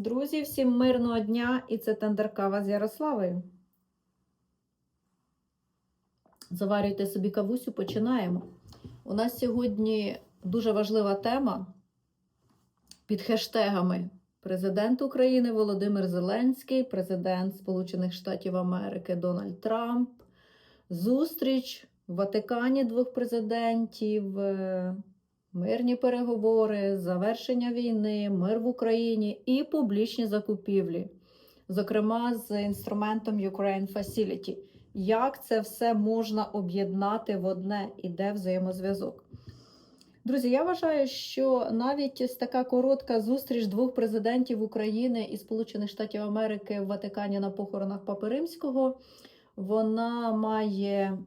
Друзі, всім мирного дня! І це Тендеркава з Ярославою. Заварюйте собі кавусю, починаємо. У нас сьогодні дуже важлива тема під хештегами Президент України Володимир Зеленський, Президент Сполучених Штатів Америки Дональд Трамп, зустріч в Ватикані двох президентів, е, мирні переговори, завершення війни, мир в Україні і публічні закупівлі, зокрема з інструментом Ukraine Facility. Як це все можна об'єднати в одне і де взаємозв'язок? Друзі, я вважаю, що навіть ось така коротка зустріч двох президентів України і Сполучених Штатів Америки в Ватикані на похоронах Папи Римського, вона має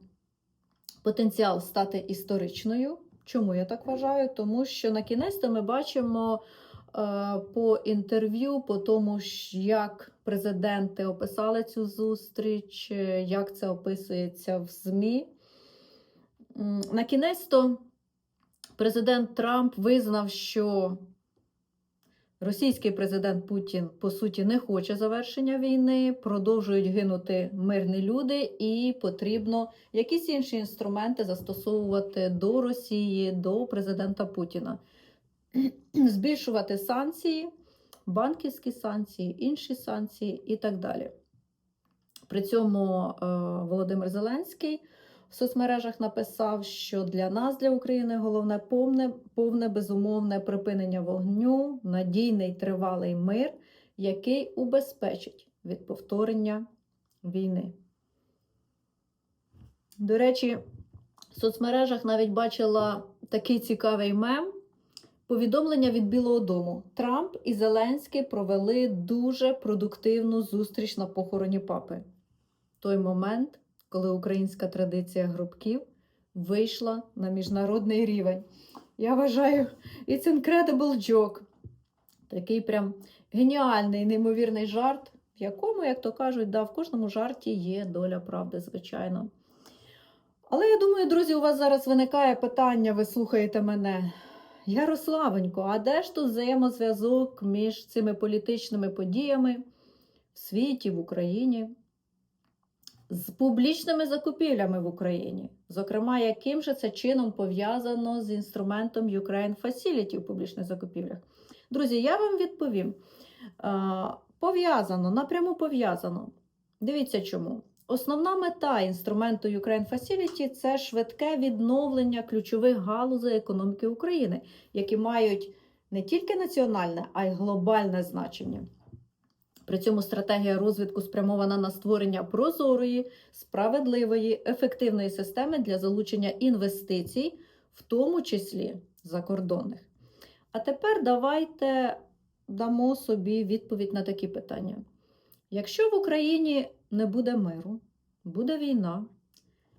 потенціал стати історичною. Чому я так вважаю? Тому що на кінець то ми бачимо е, по інтерв'ю, по тому, як президенти описали цю зустріч, е, як це описується в ЗМІ. На кінець то президент Трамп визнав, що російський президент Путін по суті не хоче завершення війни, продовжують гинути мирні люди, і потрібно якісь інші інструменти застосовувати до Росії, до президента Путіна, збільшувати санкції, банківські санкції, інші санкції і так далі. При цьому е, Володимир Зеленський в соцмережах написав, що для нас, для України, головне повне, повне безумовне припинення вогню, надійний тривалий мир, який убезпечить від повторення війни. До речі, в соцмережах навіть бачила такий цікавий мем. Повідомлення від Білого Дому. Трамп і Зеленський провели дуже продуктивну зустріч на похороні папи. Той момент, коли українська традиція грубків вийшла на міжнародний рівень. Я вважаю, it's incredible joke. Такий прям геніальний, неймовірний жарт, в якому, як то кажуть, да, в кожному жарті є доля правди, звичайно. Але я думаю, друзі, у вас зараз виникає питання, ви слухаєте мене. Ярославенько, а де ж тут взаємозв'язок між цими політичними подіями в світі, в Україні? З публічними закупівлями в Україні. Зокрема, яким же це чином пов'язано з інструментом Ukraine Facility в публічних закупівлях? Друзі, я вам відповім. Пов'язано, напряму пов'язано. Дивіться чому. Основна мета інструменту Ukraine Facility – це швидке відновлення ключових галузей економіки України, які мають не тільки національне, а й глобальне значення. При цьому стратегія розвитку спрямована на створення прозорої, справедливої, ефективної системи для залучення інвестицій, в тому числі закордонних. А тепер давайте дамо собі відповідь на такі питання. Якщо в Україні не буде миру, буде війна,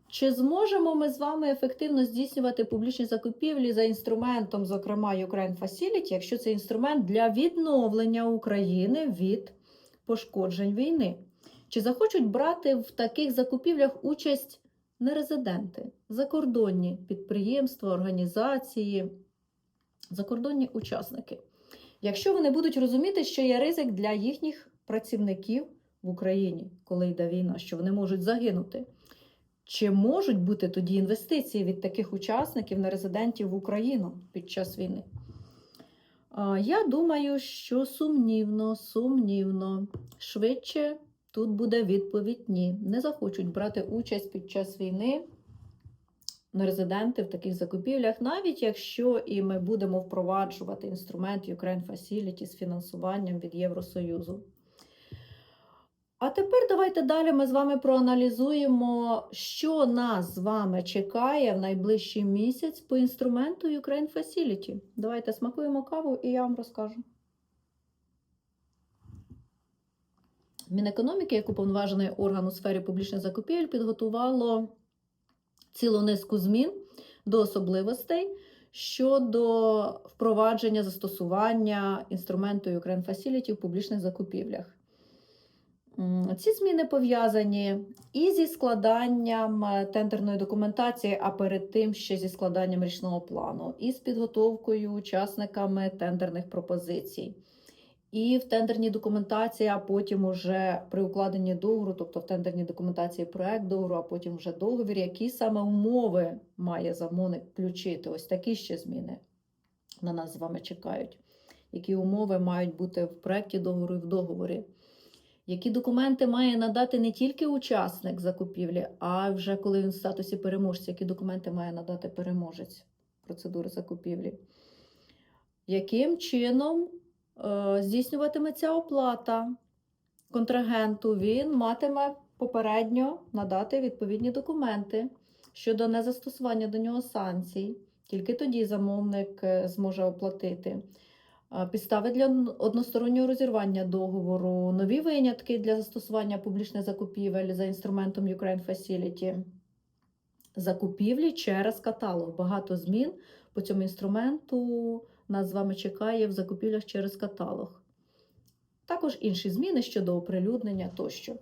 чи зможемо ми з вами ефективно здійснювати публічні закупівлі за інструментом, зокрема Ukraine Facility, якщо це інструмент для відновлення України від пошкоджень війни. Чи захочуть брати в таких закупівлях участь нерезиденти, закордонні підприємства, організації, закордонні учасники? Якщо вони будуть розуміти, що є ризик для їхніх працівників в Україні, коли йде війна, що вони можуть загинути, чи можуть бути тоді інвестиції від таких учасників, нерезидентів в Україну під час війни? Я думаю, що сумнівно, сумнівно. Швидше тут буде відповідь ні. Не захочуть брати участь під час війни резиденти в таких закупівлях, навіть якщо і ми будемо впроваджувати інструмент Ukraine Facility з фінансуванням від Євросоюзу. А тепер давайте далі ми з вами проаналізуємо, що нас з вами чекає в найближчий місяць по інструменту Ukraine Facility. Давайте смакуємо каву і я вам розкажу. Мінекономіки, як уповноважений орган у сфері публічних закупівель, підготувало цілу низку змін до особливостей щодо впровадження застосування інструменту Ukraine Facility в публічних закупівлях. Ці зміни пов'язані і зі складанням е, тендерної документації, а перед тим ще зі складанням річного плану, і з підготовкою учасниками тендерних пропозицій, і в тендерній документації, а потім уже при укладенні договору, тобто в тендерній документації проект договору, а потім вже договір, які саме умови має замовник включити. Ось такі ще зміни на нас з вами чекають. Які умови мають бути в проекті договору і в договорі. Які документи має надати не тільки учасник закупівлі, а вже коли він в статусі переможця, які документи має надати переможець процедури закупівлі? Яким чином е, здійснюватиметься оплата контрагенту? Він матиме попередньо надати відповідні документи щодо незастосування до нього санкцій. Тільки тоді замовник е, зможе оплатити. Підстави для одностороннього розірвання договору, нові винятки для застосування публічних закупівель за інструментом Ukraine Facility, закупівлі через каталог. Багато змін по цьому інструменту нас з вами чекає в закупівлях через каталог. Також інші зміни щодо оприлюднення тощо.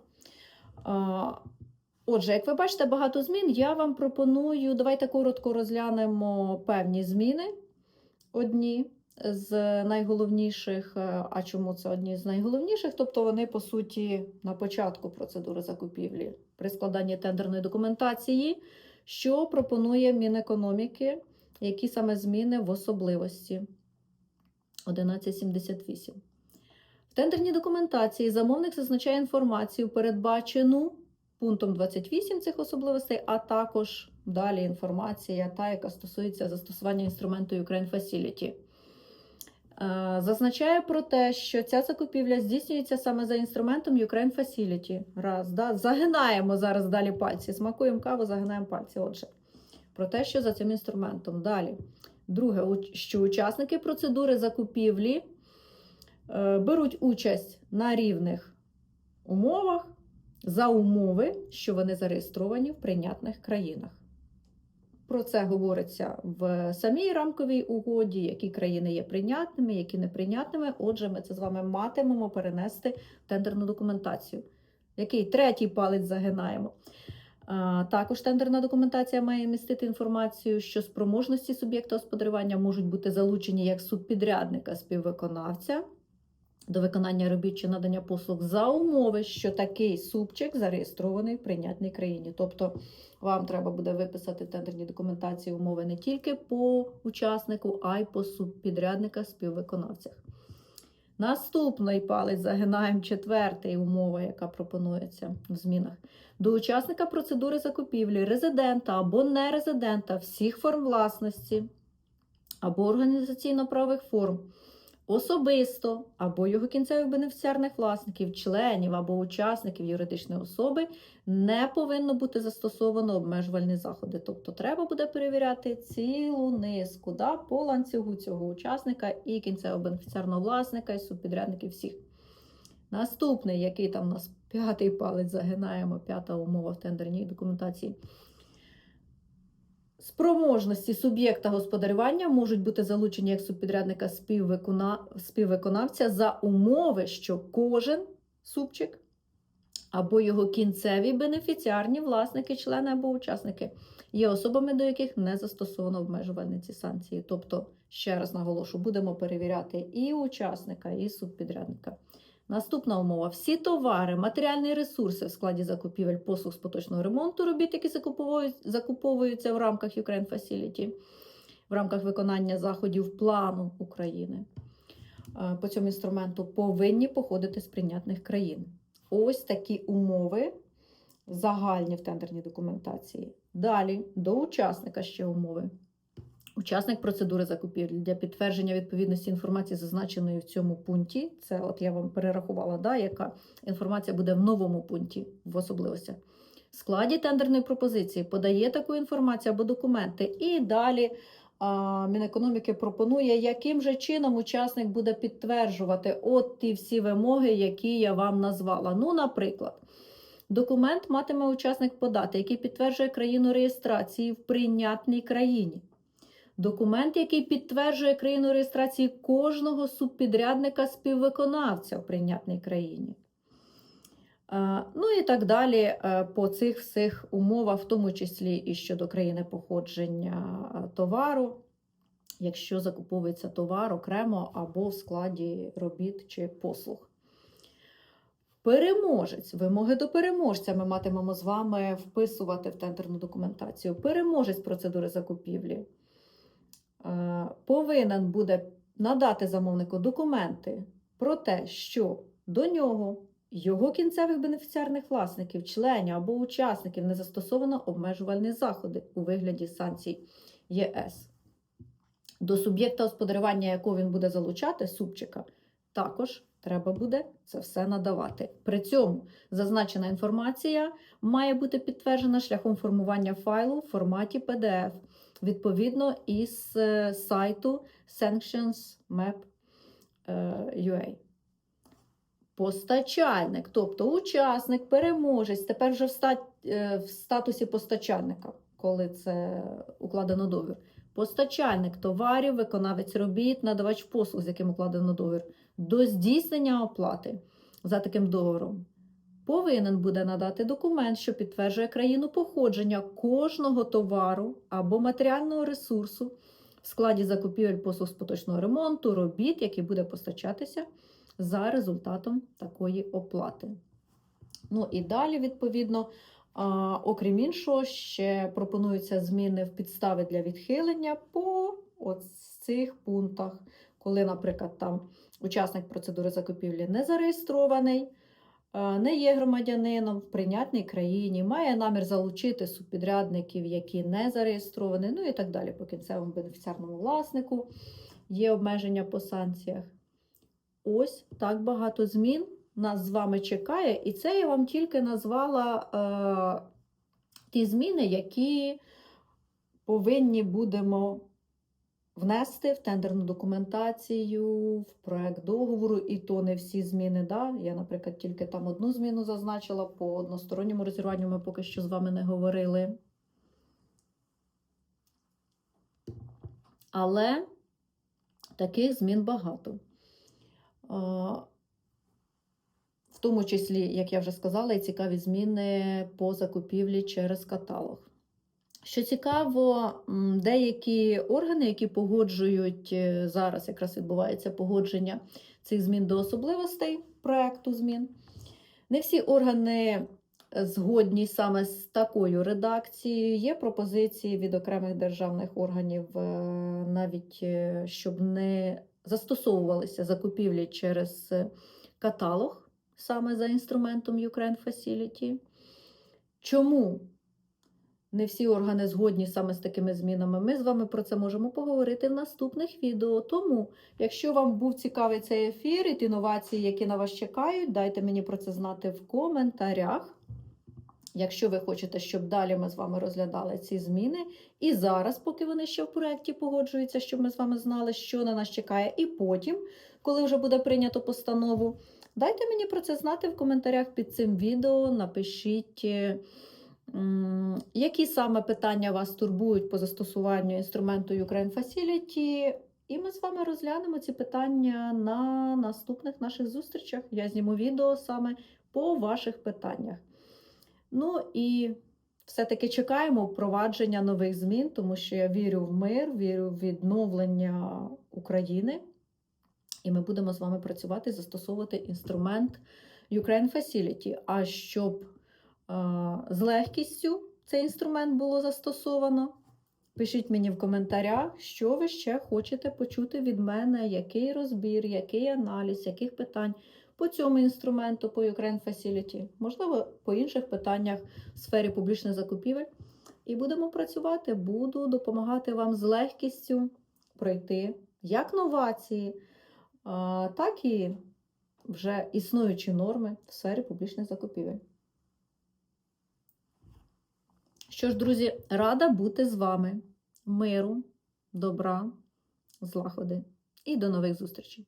Отже, як ви бачите, багато змін. Я вам пропоную, давайте коротко розглянемо певні зміни. Одні з найголовніших. Е, А чому це одні з найголовніших? Тобто вони, по суті, на початку процедури закупівлі при складанні тендерної документації, що пропонує Мінекономіки, які саме зміни в особливості 1178. В тендерній документації замовник зазначає інформацію, передбачену пунктом 28 цих особливостей, а також далі інформація, та, яка стосується застосування інструменту Ukraine Facility. Е, Зазначає про те, що ця закупівля здійснюється саме за інструментом Ukraine Facility. Раз, да? Загинаємо зараз далі пальці. Смакуємо каву, загинаємо пальці. Отже, про те, що за цим інструментом. Далі. Друге, що учасники процедури закупівлі е, беруть участь на рівних умовах за умови, що вони зареєстровані в прийнятних країнах. Про це говориться в самій рамковій угоді, які країни є прийнятними, які неприйнятними. Отже, ми це з вами матимемо перенести в тендерну документацію. Який третій палець загинаємо. Також тендерна документація має містити інформацію, що спроможності суб'єкта господарювання можуть бути залучені як субпідрядника співвиконавця до виконання робіт чи надання послуг за умови, що такий субчик зареєстрований в прийнятній країні. Тобто вам треба буде виписати в тендерній документації умови не тільки по учаснику, а й по субпідрядниках співвиконавцях. Наступний палець загинаємо четвертий умова, яка пропонується в змінах. До учасника процедури закупівлі, резидента або нерезидента всіх форм власності або організаційно-правових форм, особисто або його кінцевих бенефіціарних власників, членів або учасників юридичної особи не повинно бути застосовано обмежувальні заходи. Тобто треба буде перевіряти цілу низку да, по ланцюгу цього учасника і кінцевого бенефіціарного власника, і субпідрядників всіх. Наступний, який там у нас п'ятий палець загинаємо, п'ята умова в тендерній документації. Спроможності суб'єкта господарювання можуть бути залучені як субпідрядника співвикона... співвиконавця за умови, що кожен субчик або його кінцеві бенефіціарні власники, члени або учасники є особами, до яких не застосовано обмежувальні ці санкції. Тобто, ще раз наголошу, будемо перевіряти і учасника, і субпідрядника. Наступна умова: всі товари, матеріальні ресурси в складі закупівель послуг з поточного ремонту робіт, які закуповуються в рамках Ukraine Facility, в рамках виконання заходів плану України е, по цьому інструменту, повинні походити з прийнятних країн. Ось такі умови загальні в тендерній документації. Далі до учасника ще умови. Учасник процедури закупівлі для підтвердження відповідності інформації, зазначеної в цьому пункті. Це от я вам перерахувала, да, яка інформація буде в новому пункті в особливостях. В складі тендерної пропозиції подає таку інформацію або документи, і далі а, Мінекономіки пропонує, яким же чином учасник буде підтверджувати от ті всі вимоги, які я вам назвала. Ну, наприклад. Документ матиме учасник подати, який підтверджує країну реєстрації в прийнятній країні. Документ, який підтверджує країну реєстрації кожного субпідрядника співвиконавця в прийнятній країні. Е, Ну і так далі е, по цих всіх умовах, в тому числі і щодо країни походження е, товару, якщо закуповується товар окремо або в складі робіт чи послуг. Переможець, вимоги до переможця ми матимемо з вами вписувати в тендерну документацію. Переможець процедури закупівлі повинен буде надати замовнику документи про те, що до нього його кінцевих бенефіціарних власників, членів або учасників не застосовано обмежувальні заходи у вигляді санкцій ЄС. До суб'єкта господарювання, якого він буде залучати, субчика, також треба буде це все надавати. При цьому зазначена інформація має бути підтверджена шляхом формування файлу в форматі PDF, відповідно із е, сайту sanctionsmap.ua. Постачальник, тобто учасник, переможець, тепер вже в, стат, е, в статусі постачальника, коли це укладено договір. Постачальник товарів, виконавець робіт, надавач послуг, з яким укладено договір, до здійснення оплати за таким договором повинен буде надати документ, що підтверджує країну походження кожного товару або матеріального ресурсу в складі закупівель послуг з ремонту, робіт, який буде постачатися за результатом такої оплати. Ну і далі, відповідно, а, окрім іншого, ще пропонуються зміни в підстави для відхилення по от цих пунктах, коли, наприклад, там учасник процедури закупівлі не зареєстрований, не є громадянином в прийнятній країні, має намір залучити субпідрядників, які не зареєстровані, ну і так далі по кінцевому бенефіціарному власнику, є обмеження по санкціях. Ось так багато змін нас з вами чекає, і це я вам тільки назвала е, ті зміни, які повинні будемо внести в тендерну документацію, в проект договору, і то не всі зміни. Да? Я, наприклад, тільки там одну зміну зазначила, по односторонньому розірванню ми поки що з вами не говорили. Але таких змін багато. В тому числі, як я вже сказала, і цікаві зміни по закупівлі через каталог. Що цікаво, деякі органи, які погоджують е, зараз, якраз відбувається погодження цих змін до особливостей проекту змін. Не всі органи е, згодні саме з такою редакцією. Є пропозиції від окремих державних органів, е, навіть щоб не застосовувалися закупівлі через каталог саме за інструментом Ukraine Facility. Чому не всі органи згодні саме з такими змінами? Ми з вами про це можемо поговорити в наступних відео. Тому, якщо вам був цікавий цей ефір і ті новації, які на вас чекають, дайте мені про це знати в коментарях. Якщо ви хочете, щоб далі ми з вами розглядали ці зміни, і зараз, поки вони ще в проєкті погоджуються, щоб ми з вами знали, що на нас чекає, і потім, коли вже буде прийнято постанову, дайте мені про це знати в коментарях під цим відео. Напишіть, е, які саме питання вас турбують по застосуванню інструменту Ukraine Facility. І ми з вами розглянемо ці питання на наступних наших зустрічах. Я зніму відео саме по ваших питаннях. Ну і все-таки чекаємо впровадження нових змін, тому що я вірю в мир, вірю в відновлення України. І ми будемо з вами працювати, застосовувати інструмент Ukraine Facility. А щоб з легкістю цей інструмент було застосовано, пишіть мені в коментарях, що ви ще хочете почути від мене, який розбір, який аналіз, яких питань по цьому інструменту, по Ukraine Facility, можливо, по інших питаннях в сфері публічних закупівель. І будемо працювати, буду допомагати вам з легкістю пройти як новації, так і вже існуючі норми в сфері публічних закупівель. Що ж, друзі, рада бути з вами. Миру, добра, злагоди і до нових зустрічей!